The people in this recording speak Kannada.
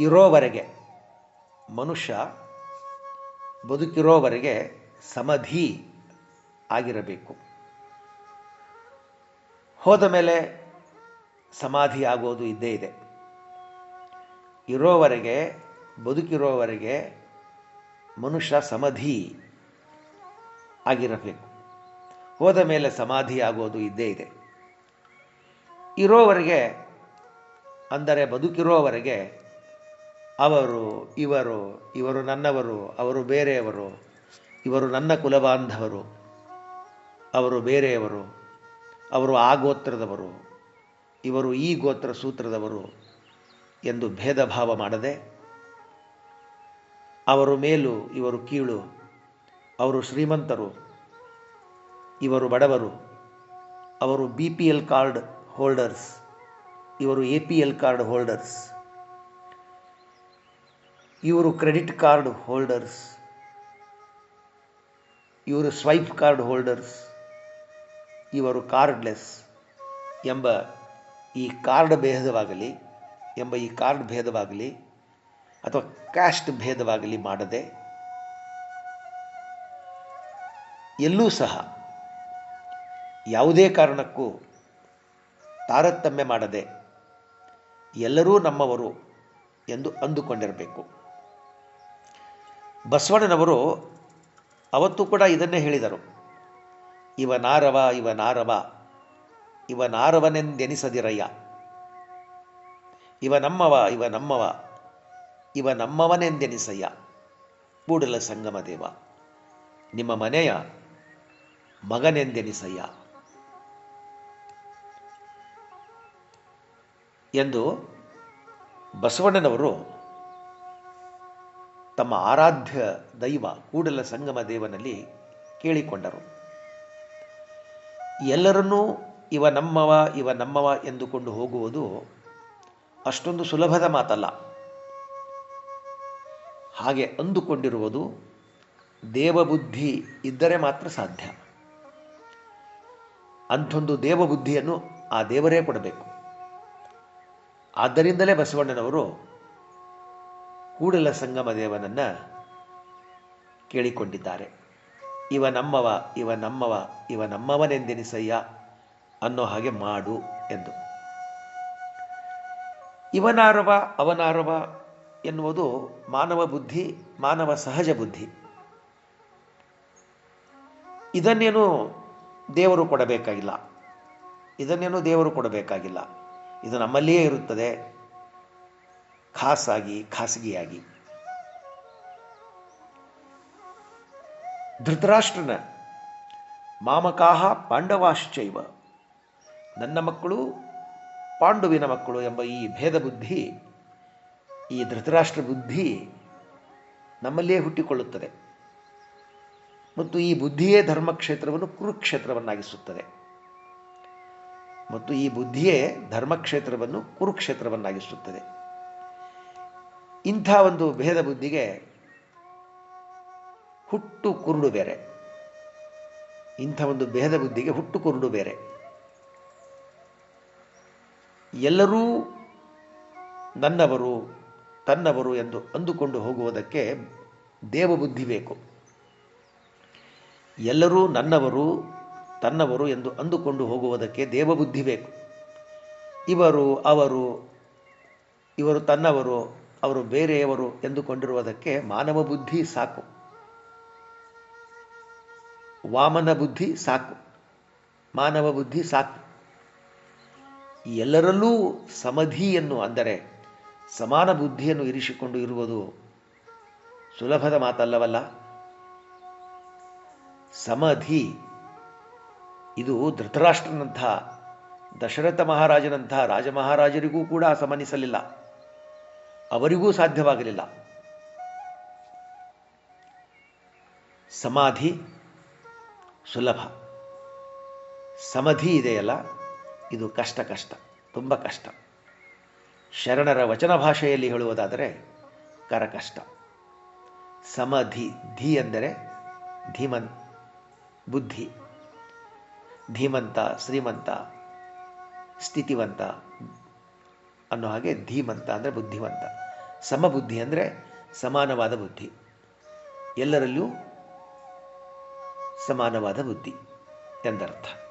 ಇರೋವರೆಗೆ, ಮನುಷ್ಯ ಬದುಕಿರೋವರೆಗೆ ಸಮಧಿ ಆಗಿರಬೇಕು. ಹೋದ ಮೇಲೆ ಸಮಾಧಿ ಆಗೋದು ಇದ್ದೇ ಇದೆ. ಇರೋವರೆಗೆ, ಬದುಕಿರೋವರೆಗೆ ಮನುಷ್ಯ ಸಮಧಿ ಆಗಿರಬೇಕು. ಹೋದ ಮೇಲೆ ಸಮಾಧಿ ಆಗೋದು ಇದ್ದೇ ಇದೆ. ಇರೋವರೆಗೆ, ಅಂದರೆ ಬದುಕಿರೋವರೆಗೆ ಅವರು, ಇವರು ಇವರು ನನ್ನವರು, ಅವರು ಬೇರೆಯವರು, ಇವರು ನನ್ನ ಕುಲಬಾಂಧವರು, ಅವರು ಬೇರೆಯವರು, ಅವರು ಆ ಗೋತ್ರದವರು, ಇವರು ಈ ಗೋತ್ರ ಸೂತ್ರದವರು ಎಂದು ಭೇದ ಭಾವ ಮಾಡದೆ, ಅವರು ಮೇಲು, ಇವರು ಕೀಳು, ಅವರು ಶ್ರೀಮಂತರು, ಇವರು ಬಡವರು, ಅವರು B P L card holders, ಇವರು A P L card holders. ಇವರು ಕ್ರೆಡಿಟ್ ಕಾರ್ಡ್ ಹೋಲ್ಡರ್ಸ್. ಇವರು ಸ್ವೈಪ್ ಕಾರ್ಡ್ ಹೋಲ್ಡರ್ಸ್. ಇವರು ಕಾರ್ಡ್ಲೆಸ್ ಎಂಬ ಈ ಕಾರ್ಡ್ ಭೇದವಾಗಲಿ, ಎಂಬ ಈ ಕಾರ್ಡ್ ಭೇದವಾಗಲಿ ಅಥವಾ ಕ್ಯಾಸ್ಟ್ ಭೇದವಾಗಲಿ ಮಾಡದೆ ಎಲ್ಲೂ ಸಹ ಯಾವುದೇ ಕಾರಣಕ್ಕೂ ತಾರತಮ್ಯ ಮಾಡದೆ ಎಲ್ಲರೂ ನಮ್ಮವರು ಎಂದು ಅಂದುಕೊಂಡಿರಬೇಕು. ಬಸವಣ್ಣನವರು ಅವತ್ತು ಕೂಡ ಇದನ್ನೇ ಹೇಳಿದರು. ಇವ ನಾರವ ಇವ ನಾರವ, ಇವ ನಾರವನೆಂದೆನಿಸದಿರಯ್ಯ. ಇವ ನಮ್ಮವ ಇವ ನಮ್ಮವ, ಇವ ನಮ್ಮವನೆಂದೆನಿಸಯ್ಯ. ಕೂಡಲ ಸಂಗಮ ದೇವ, ನಿಮ್ಮ ಮನೆಯ ಮಗನೆಂದೆನಿಸಯ್ಯ. ಎಂದು ಬಸವಣ್ಣನವರು ತಮ್ಮ ಆರಾಧ್ಯ ದೈವ ಕೂಡಲ ಸಂಗಮ ದೇವನಲ್ಲಿ ಕೇಳಿಕೊಂಡರು. ಎಲ್ಲರನ್ನೂ ಇವ ನಮ್ಮವ ಇವ ನಮ್ಮವ ಎಂದುಕೊಂಡು ಹೋಗುವುದು ಅಷ್ಟೊಂದು ಸುಲಭದ ಮಾತಲ್ಲ. ಹಾಗೆ ಅಂದುಕೊಂಡಿರುವುದು ದೇವಬುದ್ಧಿ ಇದ್ದರೆ ಮಾತ್ರ ಸಾಧ್ಯ. ಅಂಥೊಂದು ದೇವಬುದ್ಧಿಯನ್ನು ಆ ದೇವರೇ ಕೊಡಬೇಕು. ಆದ್ದರಿಂದಲೇ ಬಸವಣ್ಣನವರು ಕೂಡಲ ಸಂಗಮ ದೇವನನ್ನು ಕೇಳಿಕೊಂಡಿದ್ದಾರೆ. ಇವ ನಮ್ಮವ ಇವ ನಮ್ಮವ, ಇವ ನಮ್ಮವನೆಂದೆನಿಸಯ್ಯ ಅನ್ನೋ ಹಾಗೆ ಮಾಡು ಎಂದು. ಇವನಾರವ, ಅವನಾರವ ಎನ್ನುವುದು ಮಾನವ ಬುದ್ಧಿ, ಮಾನವ ಸಹಜ ಬುದ್ಧಿ. ಇದನ್ನೇನು ದೇವರು ಕೊಡಬೇಕಾಗಿಲ್ಲ. ಇದನ್ನೇನು ದೇವರು ಕೊಡಬೇಕಾಗಿಲ್ಲ. ಇದು ನಮ್ಮಲ್ಲಿಯೇ ಇರುತ್ತದೆ. ಖಾಸಾಗಿ, ಖಾಸಗಿಯಾಗಿ. ಧೃತರಾಷ್ಟ್ರನ ಮಾಮಕಾಹ ಪಾಂಡವಾಶ್ಚೈವ. ನನ್ನ ಮಕ್ಕಳು ಪಾಂಡುವಿನ ಮಕ್ಕಳು ಎಂಬ ಈ ಭೇದ ಬುದ್ಧಿ, ಈ ಧೃತರಾಷ್ಟ್ರ ಬುದ್ಧಿ ನಮ್ಮಲ್ಲಿಯೇ ಹುಟ್ಟಿಕೊಳ್ಳುತ್ತದೆ. ಮತ್ತು ಈ ಬುದ್ಧಿಯೇ ಧರ್ಮಕ್ಷೇತ್ರವನ್ನು ಕುರುಕ್ಷೇತ್ರವನ್ನಾಗಿಸುತ್ತದೆ. ಮತ್ತು ಈ ಬುದ್ಧಿಯೇ ಧರ್ಮಕ್ಷೇತ್ರವನ್ನು ಕುರುಕ್ಷೇತ್ರವನ್ನಾಗಿಸುತ್ತದೆ. ಇಂಥ ಒಂದು ಭೇದ ಬುದ್ಧಿಗೆ ಹುಟ್ಟು ಕುರುಡು ಬೇರೆ. ಇಂಥ ಒಂದು ಭೇದ ಬುದ್ಧಿಗೆ ಹುಟ್ಟು ಕುರುಡು ಬೇರೆ. ಎಲ್ಲರೂ ನನ್ನವರು, ತನ್ನವರು ಎಂದು ಅಂದುಕೊಂಡು ಹೋಗುವುದಕ್ಕೆ ದೇವಬುದ್ಧಿ ಬೇಕು. ಎಲ್ಲರೂ ನನ್ನವರು, ತನ್ನವರು ಎಂದು ಅಂದುಕೊಂಡು ಹೋಗುವುದಕ್ಕೆ ದೇವಬುದ್ಧಿ ಬೇಕು. ಇವರು, ಅವರು, ಇವರು ತನ್ನವರು ಅವರು ಬೇರೆಯವರು ಎಂದುಕೊಂಡಿರುವುದಕ್ಕೆ ಮಾನವ ಬುದ್ಧಿ ಸಾಕು. ವಾಮನ ಬುದ್ಧಿ ಸಾಕು. ಮಾನವ ಬುದ್ಧಿ ಸಾಕು. ಎಲ್ಲರಲ್ಲೂ ಸಮಧಿಯನ್ನು ಅಂದರೆ ಸಮಾನ ಬುದ್ಧಿಯನ್ನು ಇರಿಸಿಕೊಂಡು ಇರುವುದು ಸುಲಭದ ಮಾತಲ್ಲವಲ್ಲ? ಸಮಧಿ, ಇದು ಧೃತರಾಷ್ಟ್ರನಂಥ, ದಶರಥ ಮಹಾರಾಜನಂಥ ರಾಜಮಹಾರಾಜರಿಗೂ ಕೂಡ ಸಮನಿಸಲಿಲ್ಲ. ಅವರಿಗೂ ಸಾಧ್ಯವಾಗಲಿಲ್ಲ. ಸಮಾಧಿ ಸುಲಭ. ಸಮಧಿ ಇದೆಯಲ್ಲ, ಇದು ಕಷ್ಟ ಕಷ್ಟ, ತುಂಬ ಕಷ್ಟ. ಶರಣರ ವಚನ ಭಾಷೆಯಲ್ಲಿ ಹೇಳುವುದಾದರೆ ಕರಕಷ್ಟ. ಸಮಧಿ ಧಿ ಎಂದರೆ ಧೀಮನ್, ಬುದ್ಧಿ. ಧೀಮಂತ, ಶ್ರೀಮಂತ, ಸ್ಥಿತಿವಂತ ಅನ್ನೋ ಹಾಗೆ ಧೀಮಂತ ಅಂದರೆ ಬುದ್ಧಿವಂತ. ಸಮಬುದ್ಧಿ ಅಂದರೆ ಸಮಾನವಾದ ಬುದ್ಧಿ. ಎಲ್ಲರಲ್ಲೂ ಸಮಾನವಾದ ಬುದ್ಧಿ ಎಂದರ್ಥ.